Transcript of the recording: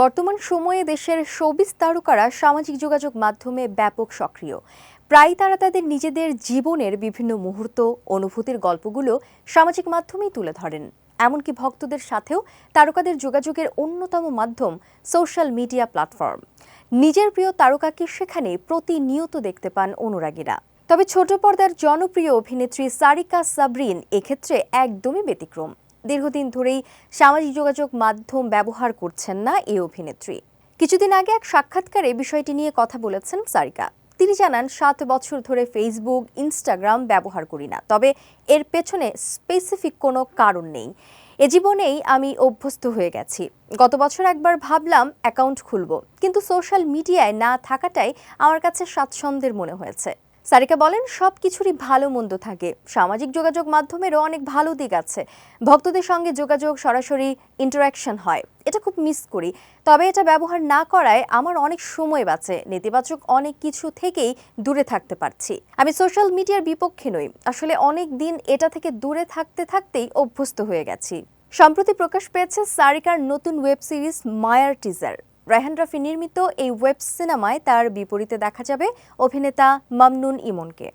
বর্তমান সময়ে দেশের শোবিস তারকারা সামাজিক যোগাযোগ মাধ্যমে ব্যাপক সক্রিয়। প্রায় তারা তাদের নিজেদের জীবনের বিভিন্ন মুহূর্ত, অনুভূতির গল্পগুলো সামাজিক মাধ্যমেই তুলে ধরেন। এমনকি ভক্তদের সাথেও তারকাদের যোগাযোগের অন্যতম মাধ্যম সোশ্যাল মিডিয়া প্ল্যাটফর্ম। নিজের প্রিয় তারকাকে সেখানে প্রতিনিয়ত দেখতে পান অনুরাগীরা। তবে ছোট পর্দার জনপ্রিয় অভিনেত্রী সারিকা সাবরিন এক্ষেত্রে একদমই ব্যতিক্রম। দীর্ঘদিন ধরেই সামাজিক যোগাযোগ মাধ্যম ব্যবহার করছেন না এই অভিনেত্রী। কিছুদিন আগে এক সাক্ষাৎকারে বিষয়টি নিয়ে কথা বলেছেন সারিকা। তিনি জানান, সাত বছর ধরে ফেসবুক ইনস্টাগ্রাম ব্যবহার করি না। তবে এর পেছনে স্পেসিফিক কোনো কারণ নেই। এ জীবনেই আমি অভ্যস্ত হয়ে গেছি। গত বছর একবার ভাবলাম অ্যাকাউন্ট খুলব। কিন্তু সোশ্যাল মিডিয়ায় না থাকাটাই আমার কাছে স্বাচ্ছন্দ্যের মনে হয়েছে। সারিকা বলেন সব কিছুরই ভালো মন্দ থাকে। সামাজিক যোগাযোগ মাধ্যমেরও অনেক ভালো দিক আছে। ভক্তদের সঙ্গে যোগাযোগ সরাসরি ইন্টারাকশন হয়। এটা খুব মিস করি। তবে এটা ব্যবহার না করায় আমার অনেক সময় বাঁচে। নেতিবাচক অনেক কিছু থেকেই দূরে থাকতে পারছি। আমি সোশ্যাল মিডিয়ার বিপক্ষে নই। আসলে অনেক দিন এটা থেকে দূরে থাকতে থাকতেই অভ্যস্ত হয়ে গেছি। সম্প্রতি প্রকাশ পেয়েছে সারিকার নতুন ওয়েব সিরিজ মায়ার টিজার রায়হান রাফি নির্মিত এই ওয়েব সিনেমায় তার বিপরীতে দেখা যাবে অভিনেতা মামনুন ইমনকে।